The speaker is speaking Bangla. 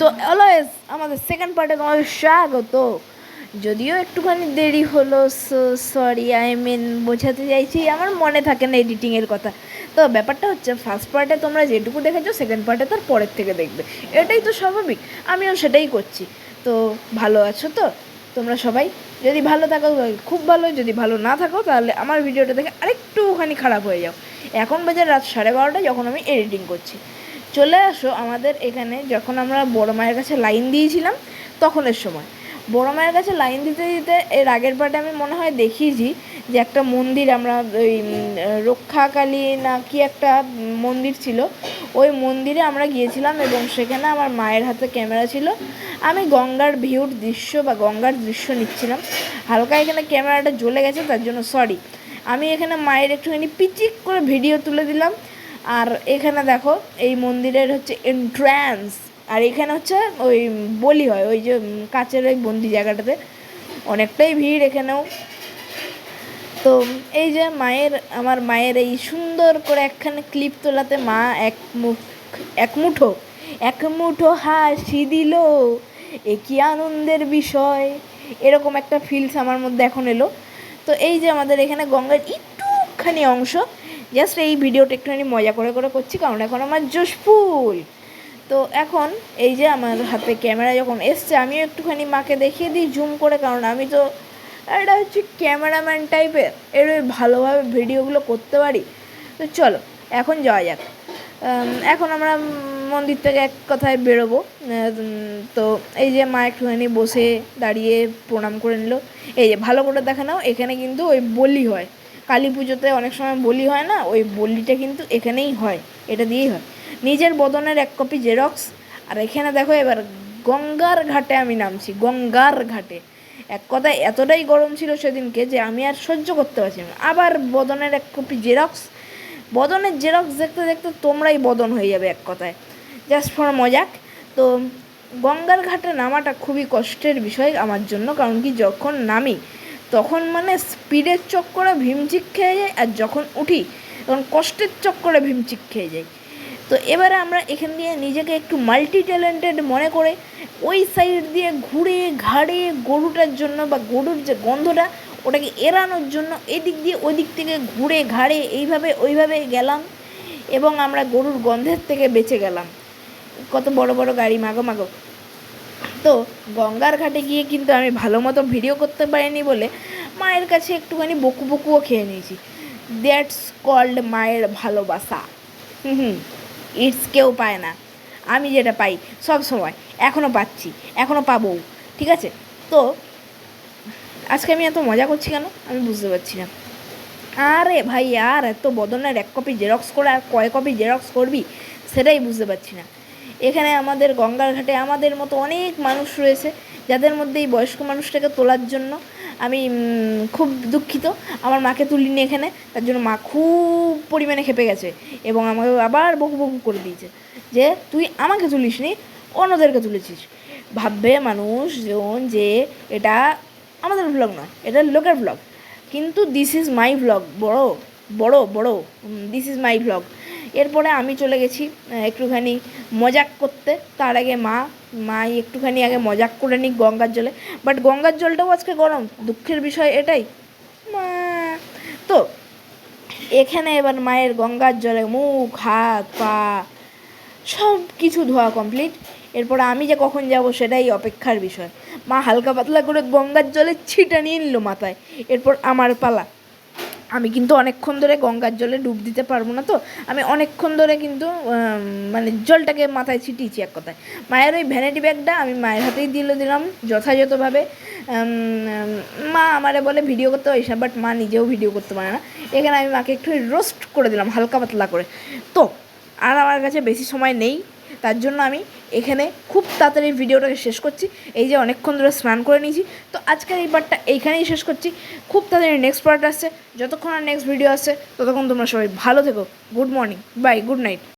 তো অলওয়েজ আমাদের সেকেন্ড পার্টে তোমাদের স্বাগত। যদিও একটুখানি দেরি হলো সরি আই মিন বোঝাতে চাইছি, আমার মনে থাকে না এডিটিংয়ের কথা। তো ব্যাপারটা হচ্ছে ফার্স্ট পার্টে তোমরা যেটুকু দেখেছ সেকেন্ড পার্টে তার পরের থেকে দেখবে। এটাই তো স্বাভাবিক, আমিও সেটাই করছি। তো ভালো আছো তো? তোমরা সবাই? যদি ভালো থাকো খুব ভালো, যদি ভালো না থাকো, তাহলে আমার ভিডিওটা দেখে আরেকটুখানি খারাপ হয়ে যাও। এখন বাজে রাত সাড়ে বারোটা, যখন আমি এডিটিং করছি। চলে আসো আমাদের এখানে, যখন আমরা বড় মায়ের কাছে লাইন দিয়েছিলাম, তখনের সময়। বড় মায়ের কাছে লাইন দিতে দিতে এর আগের পার্টে আমি মনে হয় দেখিয়েছি যে একটা মন্দির আমরা ওই রক্ষাকালী না কি একটা মন্দির ছিল। ওই মন্দিরে আমরা গিয়েছিলাম এবং সেখানে আমার মায়ের হাতে ক্যামেরা ছিল। আমি গঙ্গার ভিউর দৃশ্য বা গঙ্গার দৃশ্য নিচ্ছিলাম। হালকা এখানে ক্যামেরাটা জ্বলে গেছে, তার জন্য সরি আমি এখানে মায়ের একটুখানি পিচিক করে ভিডিও তুলে দিলাম। আর এখানে দেখো, এই মন্দিরের হচ্ছে এন্ট্রান্স আর এখানে হচ্ছে ওই বলি হয়, ওই যে কাচের ওই বন্দি জায়গাটাতে। অনেকটাই ভিড় এখানেও। তো এই যে মায়ের, আমার মায়ের এই সুন্দর করে একখানে ক্লিপ তোলাতে মা এক মুখ, এক মুঠো এক মুঠো হাসি দিল। এ কি আনন্দের বিষয়। এরকম একটা ফিলস আমার মধ্যে এখন এলো। তো এই যে আমাদের এখানে গঙ্গার একটুখানি অংশ জাস্ট এই ভিডিওটা একটুখানি মজা করে করে করছি, কারণ এখন আমার জোশফুল তো এখন এই যে আমার হাতে ক্যামেরা যখন এসছে, আমিও একটুখানি মাকে দেখিয়ে দিই জুম করে, কারণ আমি তো এটা হচ্ছে ক্যামেরাম্যান টাইপের, এর ভালোভাবে ভিডিওগুলো করতে পারি। তো চলো, এখন যাওয়া যাক। এখন আমরা মন্দির থেকে এক কথায় বেরোবো। তো এই যে মা একটুখানি বসে দাঁড়িয়ে প্রণাম করে নিল। এই যে ভালো করে দেখে নাও, এখানে কিন্তু ওই বলি হয়। কালী পুজোতে অনেক সময় বলি হয় না, ওই বলিটা কিন্তু এখানেই হয়, এটা দিয়েই হয়। নিজের বদনের এক কপি জেরক্স আর এখানে দেখো এবার গঙ্গার ঘাটে আমি নামছি, গঙ্গার ঘাটে। এক কথায় এতটাই গরম ছিল সেদিনকে যে আমি আর সহ্য করতে পারছি না। আবার বদনের এক কপি জেরক্স বদনের জেরক্স দেখতে দেখতে তোমরাই বদন হয়ে যাবে এক কথায়। জাস্ট ফর মজাক তো গঙ্গার ঘাটে নামাটা খুবই কষ্টের বিষয় আমার জন্য, কারণ কি যখন নামি তখন মানে স্পিডের চক্করে ভীমচিক খেয়ে যায় আর যখন উঠি, তখন কষ্টের চক্করে ভীমচিক খেয়ে যাই তো এবারে আমরা এখান দিয়ে নিজেকে একটু মাল্টি ট্যালেন্টেড মনে করে ওই সাইড দিয়ে ঘুরে, ঘাড়ে গরুটার জন্য বা গরুর যে গন্ধটা, ওটাকে এড়ানোর জন্য এদিক দিয়ে ওই দিক থেকে ঘুরে, ঘাড়ে এইভাবে, ওইভাবে গেলাম এবং আমরা গরুর গন্ধের থেকে বেঁচে গেলাম। কত বড় বড় গাড়ি, মাগো মাগো। তো গঙ্গার ঘাটে গিয়ে কিন্তু আমি ভালো মতো ভিডিও করতে পারিনি বলে মায়ের কাছে একটুখানি বকু বকুও খেয়ে নিয়েছি। দ্যাটস কল্ড মায়ের ভালোবাসা। হুম হুম, ইটস কেউ পায় না। আমি যেটা পাই সব সময়। এখনও পাচ্ছি এখনও পাবো, ঠিক আছে? তো আজকে আমি এত মজা করছি কেন? আমি বুঝতে পারছি না। আরে ভাই, আর এত বদনের এক কপি জেরক্স করে আর কয় কপি জেরক্স করবি? সেটাই বুঝতে পারছি না। এখানে আমাদের গঙ্গার ঘাটে আমাদের মতো অনেক মানুষ রয়েছে যাদের মধ্যে এই বয়স্ক মানুষটাকে তোলার জন্য আমি খুব দুঃখিত। আমার মাকে তুলিনি এখানে, তার জন্য মা খুব পরিমাণে খেপে গেছে এবং আমাকে আবার বকু বকু করে দিয়েছে যে, তুই আমাকে তুলিস নি অন্যদেরকে তুলেছিস। ভাববে মানুষজন যে, এটা আমাদের ব্লগ নয়, এটা লোকের ব্লগ কিন্তু দিস ইজ মাই ভ্লগ বড় বড় বড় দিস ইজ মাই ভ্লগ এরপরে আমি চলে গেছি একটুখানি মজাক করতে। তার আগে মা মা একটুখানি আগে মজাক করে নিক গঙ্গার জলে। বাট গঙ্গার জলটাও আজকে গরম, দুঃখের বিষয় এটাই। মা, তো এখানে এবার মায়ের গঙ্গার জলে মুখ, হাত, পা সব কিছু ধোয়া কমপ্লিট এরপর আমি যে কখন যাব সেটাই অপেক্ষার বিষয়। মা হালকা পাতলা করে গঙ্গার জলে ছিটা নিয়ে নিল মাথায়। এরপর আমার পালা। আমি কিন্তু অনেকক্ষণ ধরে গঙ্গার জলে ডুব দিতে পারব না তো। আমি অনেকক্ষণ ধরে কিন্তু মানে জলটাকে মাথায় ছিটিয়েছি এক কথায়। মায়ের ওই ভ্যানিটি ব্যাগটা আমি মায়ের হাতেই দিলে দিলাম যথাযথভাবে। মা আমারে বলে ভিডিও করতে হয় বাট মা নিজেও ভিডিও করতে পারে না। এখানে আমি মাকে একটু রোস্ট করে দিলাম, হালকা পাতলা করে। তো, আর আমার কাছে বেশি সময় নেই। তার জন্য আমি এখানে খুব তাড়াতাড়ি ভিডিওটাকে শেষ করছি। এই যে অনেকক্ষণ ধরে স্নান করে নিয়েছি। তো আজকের এই পার্টটা এইখানেই শেষ করছি। খুব তাড়াতাড়ি নেক্সট পার্ট আসছে। যতক্ষণ আর নেক্সট ভিডিও আসছে, ততক্ষণ তোমরা সবাই ভালো থেকো। Good morning bye good night